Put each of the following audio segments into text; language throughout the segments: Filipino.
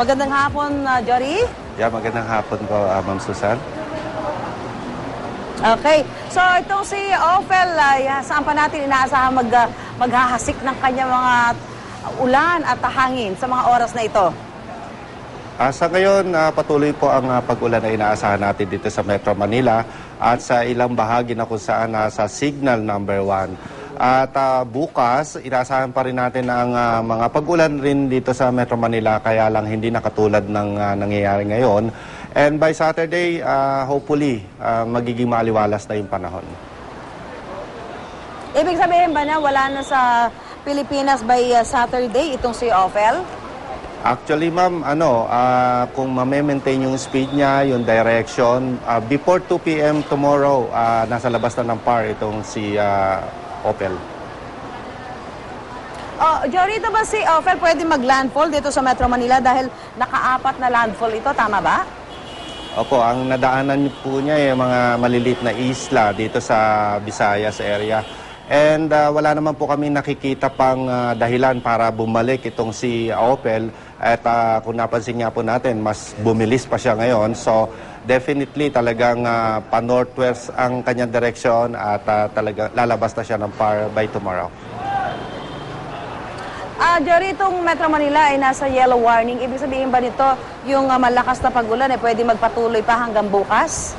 Magandang hapon, uh, Jory. Yeah, magandang hapon po, uh, Ma'am Susan. Okay. So, itong si Ophel, uh, saan pa natin inaasahan mag, uh, maghahasik ng kanyang mga ulan at hangin sa mga oras na ito? Uh, sa ngayon, uh, patuloy po ang uh, pag-ulan na inaasahan natin dito sa Metro Manila at sa ilang bahagi na kung saan nasa signal number 1. At uh, bukas, inaasahan pa rin natin ang uh, mga pag-ulan rin dito sa Metro Manila kaya lang hindi na katulad ng uh, nangyayari ngayon. And by Saturday, uh, hopefully, uh, magiging maliwalas na yung panahon. Ibig sabihin ba na wala na sa Pilipinas by uh, Saturday itong si Ophel? Actually, ma'am, ano, ah, kung ma-maintain yung speed niya, yung direction, ah, before 2 p.m. tomorrow, ah, nasa labas na ng par itong si ah, Opel. Oh, Jory, ito ba si Ophel pwede mag-landfall dito sa Metro Manila dahil nakaapat na landfall ito, tama ba? Opo, ang nadaanan po niya ay mga maliliit na isla dito sa Visayas area. And ah, wala naman po kami nakikita pang ah, dahilan para bumalik itong si Opel. At ah, kung napansin nga po natin, mas bumilis pa siya ngayon. So definitely talagang ah, pa-northwest ang kanyang direksyon at ah, talaga lalabas na siya ng par by tomorrow. Ah, Jory, itong Metro Manila ay nasa yellow warning. Ibig sabihin ba nito yung ah, malakas na pagulan ay pwede magpatuloy pa hanggang bukas?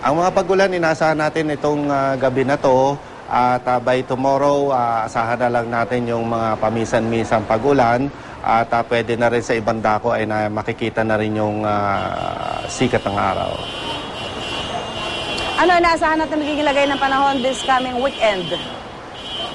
Ang mga pagulan, inaasahan natin itong ah, gabi na to. At ah, by tomorrow, ah, asahan na lang natin yung mga pamisan-misan pagulan. At ah, pwede na rin sa ibang dako ay na makikita na rin yung ah, sikat ng araw. Ano inaasahan natin magiging lagay ng panahon this coming weekend?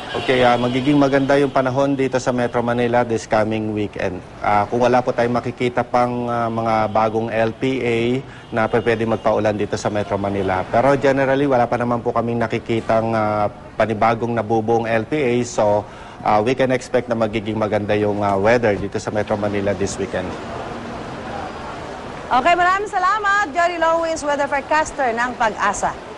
Okay, ah, magiging maganda yung panahon dito sa Metro Manila this coming weekend. Ah, kung wala po tayong makikita pang ah, mga bagong LPA na pwede magpaulan dito sa Metro Manila. Pero generally, wala pa naman po kaming nakikitang ah, panibagong nabubuong LPA. So, ah, we can expect na magiging maganda yung ah, weather dito sa Metro Manila this weekend. Okay, maraming salamat, Jory Lowis, weather forecaster ng Pag-asa.